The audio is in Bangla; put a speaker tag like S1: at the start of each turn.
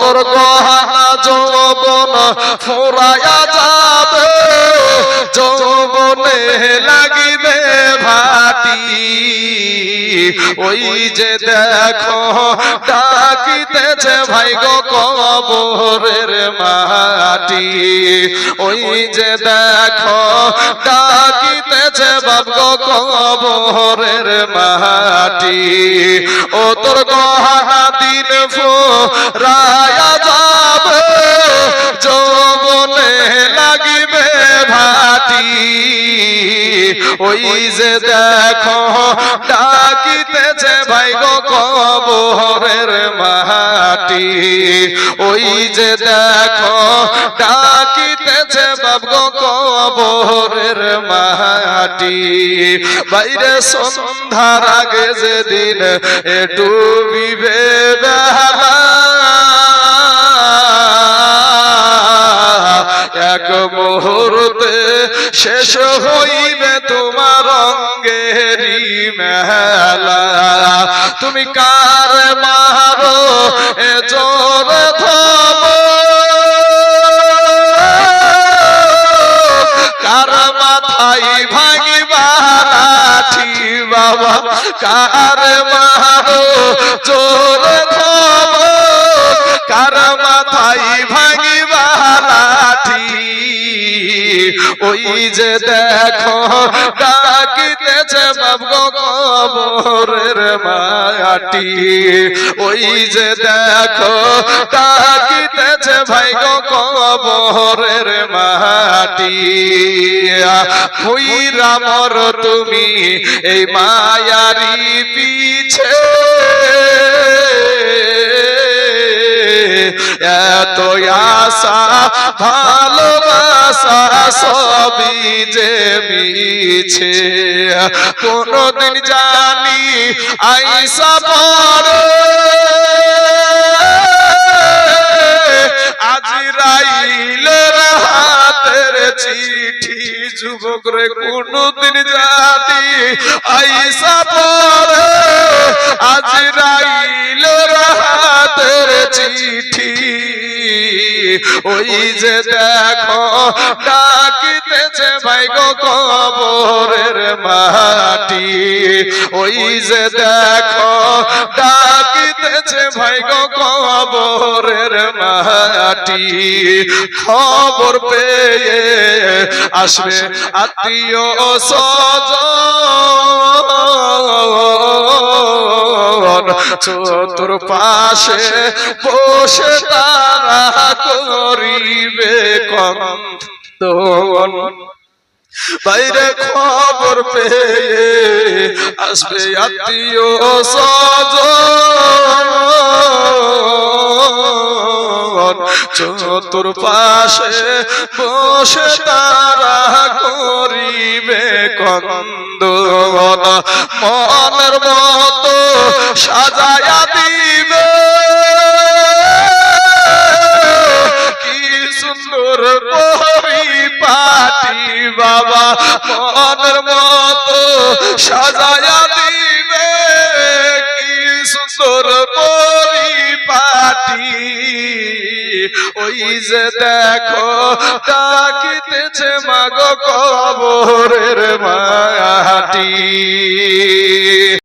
S1: তোর গহনা যৌবন ফুরায়া যাবে। যৌবনে লাগিবে ভাটি। ওই যে দেখো, ডাকিতেছে ভাই গো কবরের মাটি। ওই যে দেখো ডাকিতেছে বাপ গো কবরের মাটি। ও তোর গহনা দিন ফো রায়া যাবে, যৌবনে লাগিবে ভাটি। ওই যে দেখো ডাকিতেছে ভাই গো কবরের মাটি। ওই যে দেখো, ডাকিতেছে বাপ গো কবরের মাটি। বাইরে সন্ধ্যার আগে যেদিন একটু বিবে এক মুহূর্তে শেষ হইবে তোমার অঙ্গেরি মেলা। তুমি কার মারো কার মাহ জোর ওই যে দেখো, ডাকিতেছে বাব গো কবরের মাটি ওই যে দেখো, ডাকিতেছে ভাই গো কবরের মাটি ওই রামর তুমি এই মায়ারি পিছে। এত আশা, ভালোবাসা সবই যে মিছে। কোনদিন জানি আইসা পড়ে। আজ রাইলের হাতের চিঠি যুবক রে, কোনদিন জানি আইসা পড়ে। আজ রাইলের হাতের চিঠি ওই যে দেখো, ডাকিতেছে ভাই গো কবরের মাটি। ওই যে দেখো, ডাকিতেছে ভাই গো কবরের মাটি। খবর পেয়ে আসবে আত্মীয় সজন চতুর পাশে বসে তারা করিবে কন্দন। বাইরে খবর পেয়ে আসবে আত্মীয় সজন চতুর পাশে বসে তারা করিবে কন্দন। মনের মতো সুন্দর পরিপাটি বাবা, মনের মতো সাজায়া দিবে। কি সুন্দর পরিপাটি। ওই যে দেখো, ডাকিতেছে মাগো কবরের মাটি